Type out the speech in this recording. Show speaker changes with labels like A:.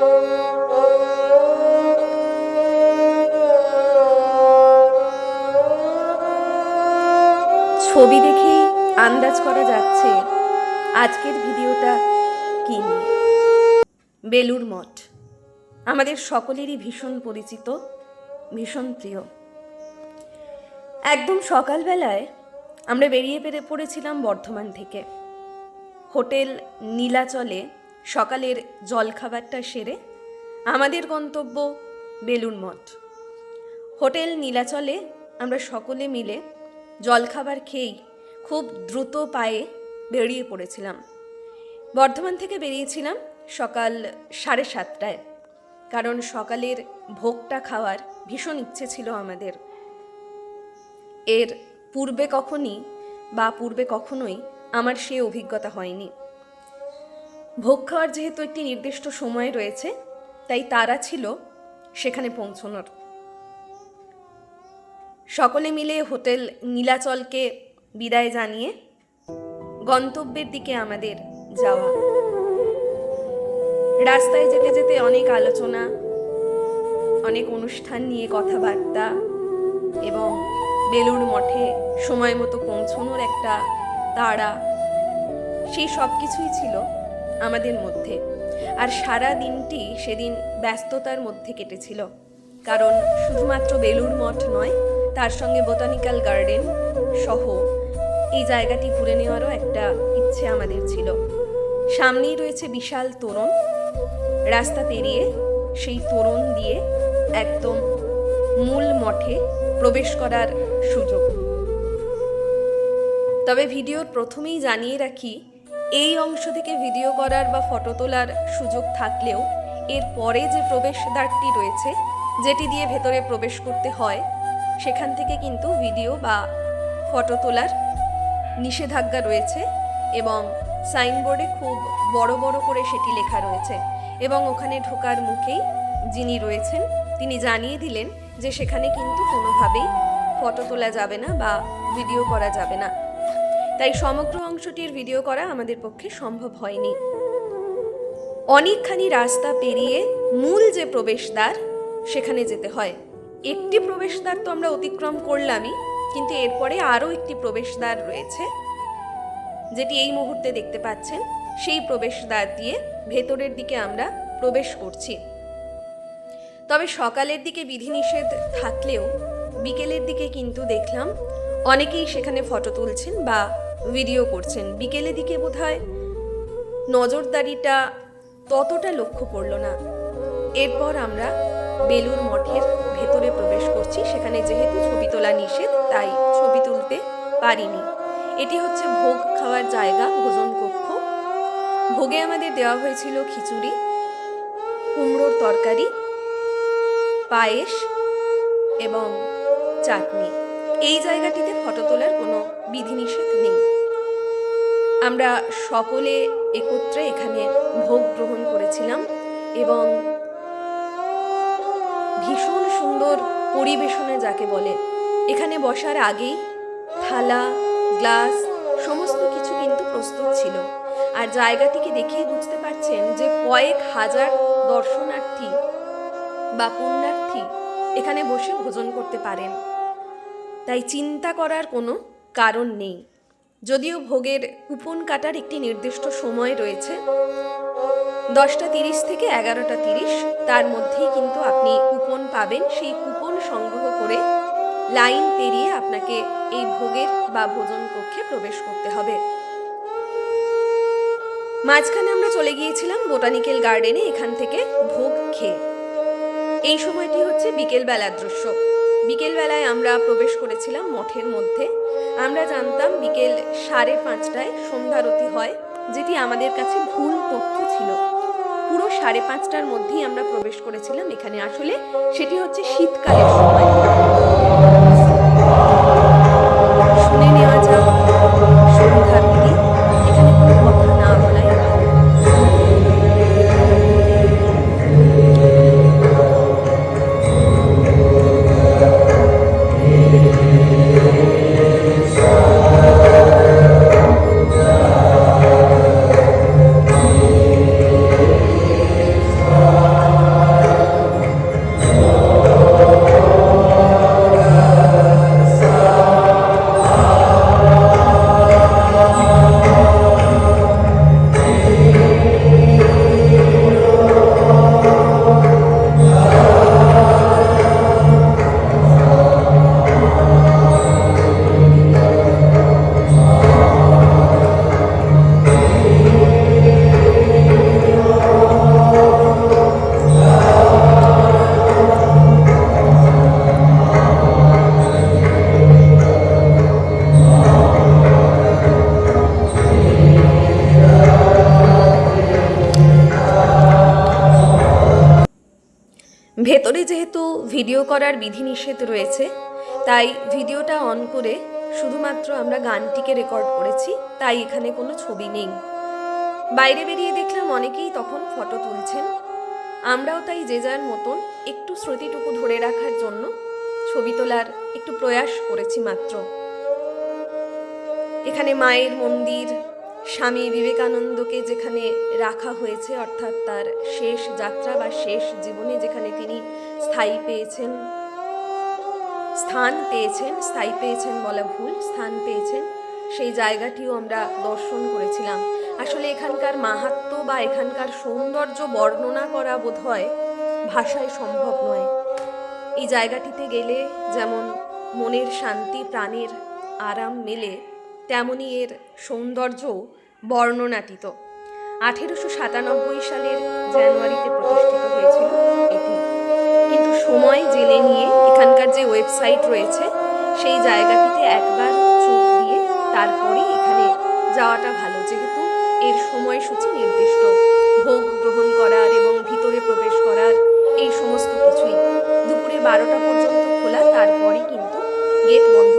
A: ছবি দেখেই আন্দাজ করা যাচ্ছে আজকের ভিডিওটা কি বেলুর মঠ। আমাদের সকলেরই ভীষণ পরিচিত, ভীষণ প্রিয়। একদম সকালবেলায় আমরা বেরিয়ে পেরে পড়েছিলাম বর্ধমান থেকে। হোটেল নীলাচলে সকালের জলখাবারটা সেরে আমাদের গন্তব্য বেলুন মঠ। হোটেল নীলাচলে আমরা সকলে মিলে জলখাবার খেয়েই খুব দ্রুত পায়ে বেরিয়ে পড়েছিলাম। বর্ধমান থেকে বেরিয়েছিলাম সকাল সাড়ে সাতটায়, কারণ সকালের ভোগটা খাওয়ার ভীষণ ইচ্ছে ছিল আমাদের। এর পূর্বে কখনই বা পূর্বে কখনোই আমার সে অভিজ্ঞতা হয়নি। ভোগ খাওয়ার যেহেতু একটি নির্দিষ্ট সময় রয়েছে, তাই তারা ছিল সেখানে পৌঁছনোর। সকলে মিলে হোটেল নীলাচলকে বিদায় জানিয়ে গন্তব্যের দিকে আমাদের যাওয়া। রাস্তায় যেতে যেতে অনেক আলোচনা, অনেক অনুষ্ঠান নিয়ে কথাবার্তা এবং বেলুড় মঠে সময় মতো পৌঁছনোর একটা তাড়া, সেই সব কিছুই ছিল। আমাদের মধ্যে। আর সারা দিনটি সেদিন ব্যস্ততার মধ্যে কেটেছিল। কারণ শুধুমাত্র বেলুর মঠ নয়, তার সঙ্গে বোটানিক্যাল গার্ডেন সহ এই জায়গাটি ঘুরে নেওয়ারও একটা ইচ্ছে আমাদের ছিল। সামনেই রয়েছে বিশাল তোরণ। রাস্তা পেরিয়ে সেই তোরণ দিয়ে একদম মূল মঠে প্রবেশ করার সুযোগ। তবে ভিডিওর প্রথমেই জানিয়ে রাখি এই অংশ থেকে ভিডিও করার বা ফটো তোলার সুযোগ থাকলেও এর পরে যে প্রবেশদ্বারটি রয়েছে, যেটি দিয়ে ভেতরে প্রবেশ করতে হয়, সেখান থেকে কিন্তু ভিডিও বা ফটো তোলার নিষেধাজ্ঞা রয়েছে এবং সাইনবোর্ডে খুব বড় বড় করে সেটি লেখা রয়েছে এবং ওখানে ঢোকার মুখেই যিনি রয়েছেন, তিনি জানিয়ে দিলেন যে সেখানে কিন্তু কোনোভাবেই ফটো তোলা যাবে না বা ভিডিও করা যাবে না। তাই সমগ্র অংশটির ভিডিও করা আমাদের পক্ষে সম্ভব হয়নি। অনেকখানি রাস্তা পেরিয়ে মূল যে প্রবেশদ্বার, সেখানে যেতে হয়। একটি প্রবেশদ্বার তো আমরা অতিক্রম করলামই, কিন্তু এরপরে আরও একটি প্রবেশদ্বার রয়েছে, যেটি এই মুহূর্তে দেখতে পাচ্ছেন। সেই প্রবেশদ্বার দিয়ে ভেতরের দিকে আমরা প্রবেশ করছি। তবে সকালের দিকে বিধিনিষেধ থাকলেও বিকেলের দিকে কিন্তু দেখলাম অনেকেই সেখানে ফটো তুলছেন বা ভিডিও করছেন। বিকেলের দিকে বোধহয় নজরদারিটা ততটা লক্ষ্য পড়ল না। এরপর আমরা বেলুর মঠের ভেতরে প্রবেশ করছি। সেখানে যেহেতু ছবি তোলা নিষেধ, তাই ছবি তুলতে পারিনি। এটি হচ্ছে ভোগ খাওয়ার জায়গা, ভোজন কক্ষ। ভোগে আমাদের দেওয়া হয়েছিল খিচুড়ি, কুমড়োর তরকারি, পায়েস এবং চাটনি। এই জায়গাটিতে ফটো তোলার কোনো বিধিনিষেধ নেই। আমরা সকলে একত্রে এখানে ভোগ গ্রহণ করেছিলাম এবং ভীষণ সুন্দর পরিবেশনে যাকে বলে, এখানে বসার আগেই থালা, গ্লাস, সমস্ত কিছু কিন্তু প্রস্তুত ছিল। আর জায়গাটিকে দেখেই বুঝতে পারছেন যে কয়েক হাজার দর্শনার্থী বা পুণ্যার্থী এখানে বসে ভোজন করতে পারেন। তাই চিন্তা করার কোনো কারণ নেই। যদিও ভোগের কুপন কাটার একটি নির্দিষ্ট সময় রয়েছে। দশটা তিরিশ থেকে এগারোটা তিরিশ, তার মধ্যেই কিন্তু আপনি কুপন পাবেন। সেই কুপন সংগ্রহ করে লাইন পেরিয়ে আপনাকে এই ভোগের বা ভোজন কক্ষে প্রবেশ করতে হবে। মাঝখানে আমরা চলে গিয়েছিলাম বোটানিক্যাল গার্ডেনে, এখান থেকে ভোগ খেয়ে। এই সময়টি হচ্ছে বিকেলবেলার দৃশ্য। বিকেলবেলায় আমরা প্রবেশ করেছিলাম মঠের মধ্যে। আমরা জানতাম বিকেল সাড়ে পাঁচটায় সন্ধ্যারতি হয়, যেটি আমাদের কাছে ভুল তথ্য ছিল। পুরো সাড়ে পাঁচটার মধ্যেই আমরা প্রবেশ করেছিলাম এখানে। আসলে সেটি হচ্ছে শীতকালের সময়। ভেতরে যেহেতু ভিডিও করার বিধিনিষেধ রয়েছে, তাই ভিডিওটা অন করে শুধুমাত্র আমরা গানটিকে রেকর্ড করেছি, তাই এখানে কোনো ছবি নেই। বাইরে বেরিয়ে দেখলাম অনেকেই তখন ফটো তুলছেন। আমরাও তাই যে যার মতন একটু স্মৃতিটুকু ধরে রাখার জন্য ছবি তোলার একটু প্রয়াস করেছি মাত্র। এখানে মায়ের মন্দির স্বামী বিবেকানন্দকে যেখানে রাখা হয়েছে, অর্থাৎ তার শেষ যাত্রা বা শেষ জীবনে যেখানে তিনি স্থায়ী পেয়েছেন, স্থান পেয়েছেন, স্থায়ী পেয়েছেন বলা ভুল, স্থান পেয়েছেন, সেই জায়গাটিও আমরা দর্শন করেছিলাম। আসলে এখানকার মাহাত্ম্য বা এখানকার সৌন্দর্য বর্ণনা করা বোধ হয় ভাষায় সম্ভব নয়। এই জায়গাটিতে গেলে যেমন মনের শান্তি, প্রাণের আরাম মেলে তেমনি এর সৌন্দর্য বর্ণনাতীত। আঠেরোশো সাতানব্বই সালের জানুয়ারিতে প্রতিষ্ঠিত হয়েছিল এটি। কিন্তু সময় জেনে নিয়ে এখানকার যে ওয়েবসাইট রয়েছে, সেই জায়গাটিতে একবার চোখ দিয়ে তারপরে এখানে যাওয়াটা ভালো। যেহেতু এর সময়সূচি নির্দিষ্ট, ভোগ গ্রহণ করার এবং ভিতরে প্রবেশ করার এই সমস্ত কিছুই। দুপুরে বারোটা পর্যন্ত খোলা তারপরে কিন্তু গেট বন্ধ